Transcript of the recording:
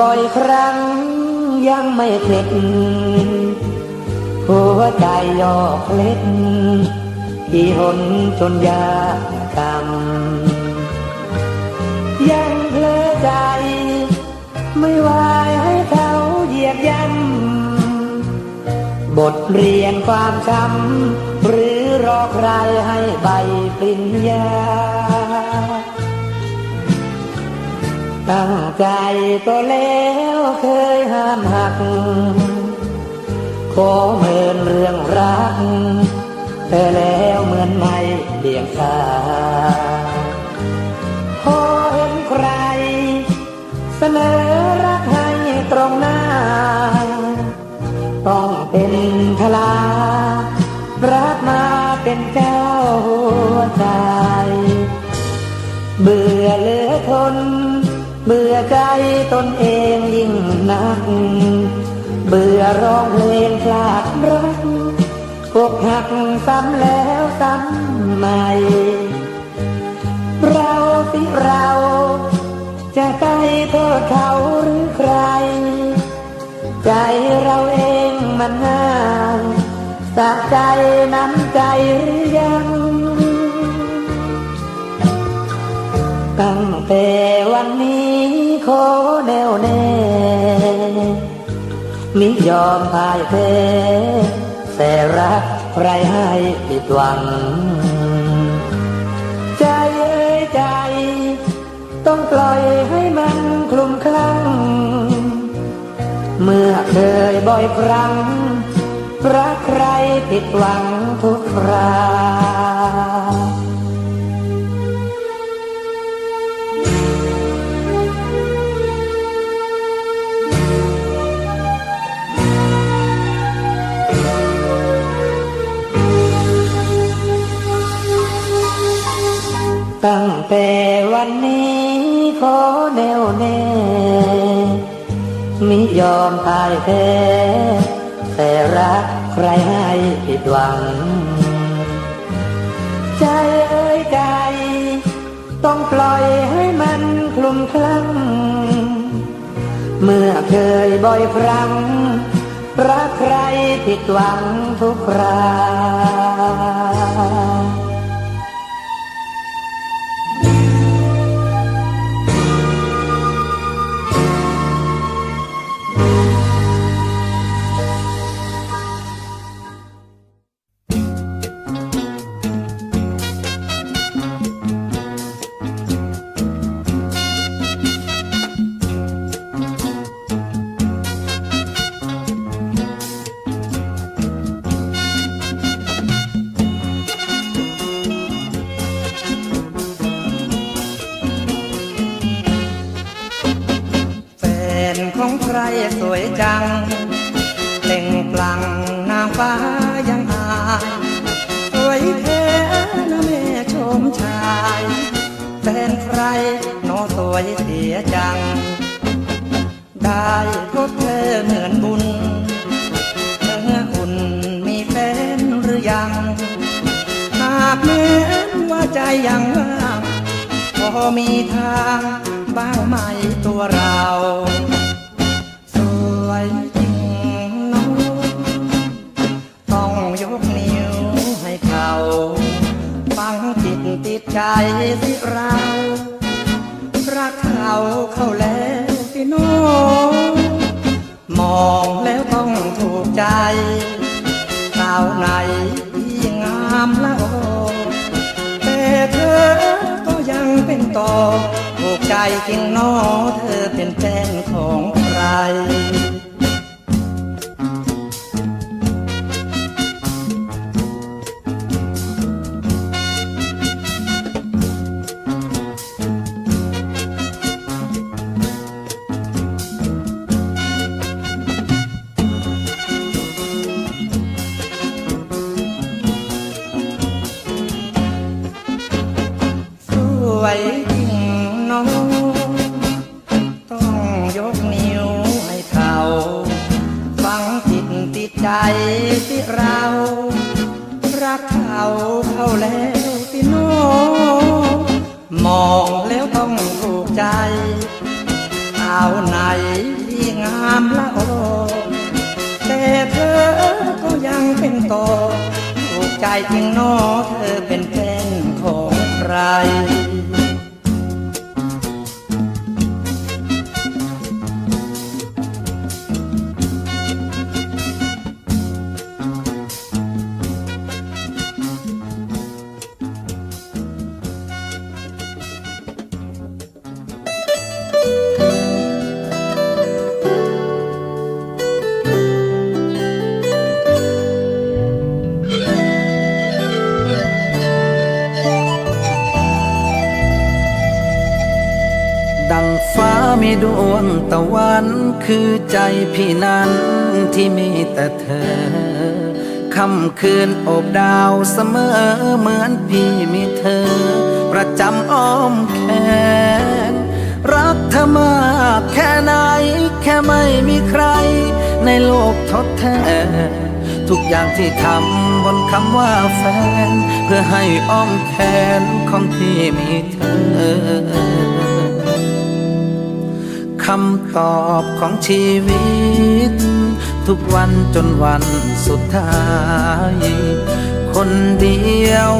บ่อยครั้งยังไม่เข็ดหัวใจยอกเล็ดที่หนจนยากกรรมยังเพลอใจ ไม่วายให้เขาเหยียบย่ำบทเรียนความช้ำหรือรอใครให้ใบปริญญา ตั้งใจก็แล้วเคยห้ามหัก ขอเมินเรื่องรักแต่แล้วเหมือนไม่เบี่ยงสาพอเห็นใคร เสนอรักให้ตรงหน้า ต้องเป็นทลา รักมาเป็นเจ้าหัวใจ เบื่อเหลือทน เบื่อใจตนเองยิ่งนัก เบื่อร้องเพลงพลาดรักอกหักซ้ำแล้วซ้ำใหม่ เราสิเราจะไปโทษเขาหรือใคร ใจเราเองมันง่ายสักใจน้ำใจหรือยัง ตั้งแต่ วันนี้ขอแน่วแน่มิยอมพ่ายแพ้แต่รักใครให้ผิดหวัง ใจเอ้ยใจ ต้องปล่อยให้มันคลุมคลั่ง เมื่อเคยบ่อยครั้ง รักใครผิดหวังทุกครา อแน่วแน่มิยอมพ่ายแพ้แต่รักใครให้ผิดหวัง ใจเอ้ยใจต้องปล่อยให้มันคลุมคลั่ง เมื่อเคยบ่อยครั้ง รักใครผิดหวังทุกครา ของใครสวยจังเล่งปลังนางฟ้ายังอายสวยแท้นะแม่ชมชายแฟนใครโนอสวยเสียจัง ได้พบเธอเหมือนบุญเนื้ออุ่นมีแฟนหรือยัง หากแม้นว่าใจยังว่างพอมีทางบ้างไหมตัวเรา ใจสิเรารักเขาเข้าแล้วสิโนมองแล้วต้องถูกใจสาวไหนที่งามละโอแต่เธอก็ยังเป็นต่อถูกใจจริงนอเธอเป็นแฟนของใคร องแล้วต้องถูกใจสาาวไหนที่งามละโอแต่เธอก็ยังเป็นโตอถูกใจจริงนอเธอเป็นแฟนของใคร ดวงตะวันคือใจพี่นั้นที่มีแต่เธอค่ำคืนโอบดาวเสมอเหมือนพี่มีเธอ ประจำอ้อมแขน รักเธอมากแค่ไหน แค่ไม่มีใคร ในโลกทดแทนทุกอย่างที่ทำบนคำว่าแฟน เพื่อให้อ้อมแขนของพี่มีเธอ คำตอบของชีวิต ทุกวันจนวันสุดท้าย คนเดียว